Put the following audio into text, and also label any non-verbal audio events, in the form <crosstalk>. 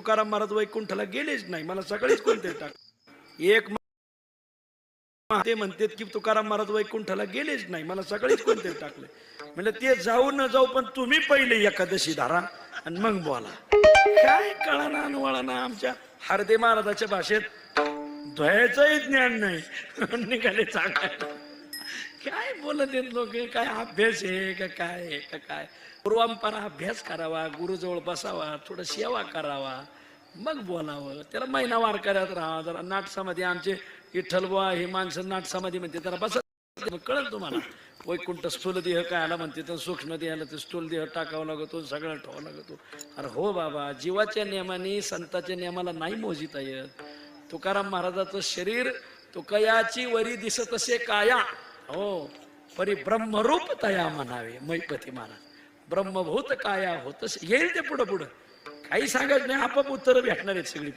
तुकाराम महाराज वैकुंठला गेलेच नाही. मला सगळेच कोणते टाक. एक ते म्हणतात की तुकाराम महाराज वैकुंठला गेलेच नाही. मला सगळेच कोणते टाकले. म्हणजे ते जाऊ न जाऊ पण तुम्ही पहिले एकादशी धारा आणि मग बोला. काय कळाना वळाना आमच्या हार्दे महाराजाच्या भाषेत द्वयाचंही ज्ञान नाही. <laughs> निघाले चांगलं. काय बोलत आहेत लोक? काय अभ्यास आहे का काय आहे का काय? पूर्वांपरा अभ्यास करावा गुरुजवळ बसावा थोडं सेवा करावा मग बोलावं. त्याला महिना वार करत राहा. जरा नाटसामध्ये आमचे विठ्ठलबुवा हे माणसं नाटसामध्ये म्हणते जरा बसत मग तुम्हाला. वैकुंठ स्थूल देह काय आला म्हणते तर सूक्ष्म देहाला ते स्थूल देह टाकावा लागतो सगळं ठेवावं लागतो. अरे हो बाबा जीवाच्या नियमाने संताच्या नियमाला नाही मोजिता येत. तुकाराम महाराजाचं शरीर तुकयाची वरी दिसत असे काया. हो परी ब्रह्मरूप तया म्हणावे मैपती महाराज. ब्रह्मभूत काया होत येईल ते पुढं पुढं. काही सांगायचं नाही आपाप उत्तर भेटणार आहेत सगळी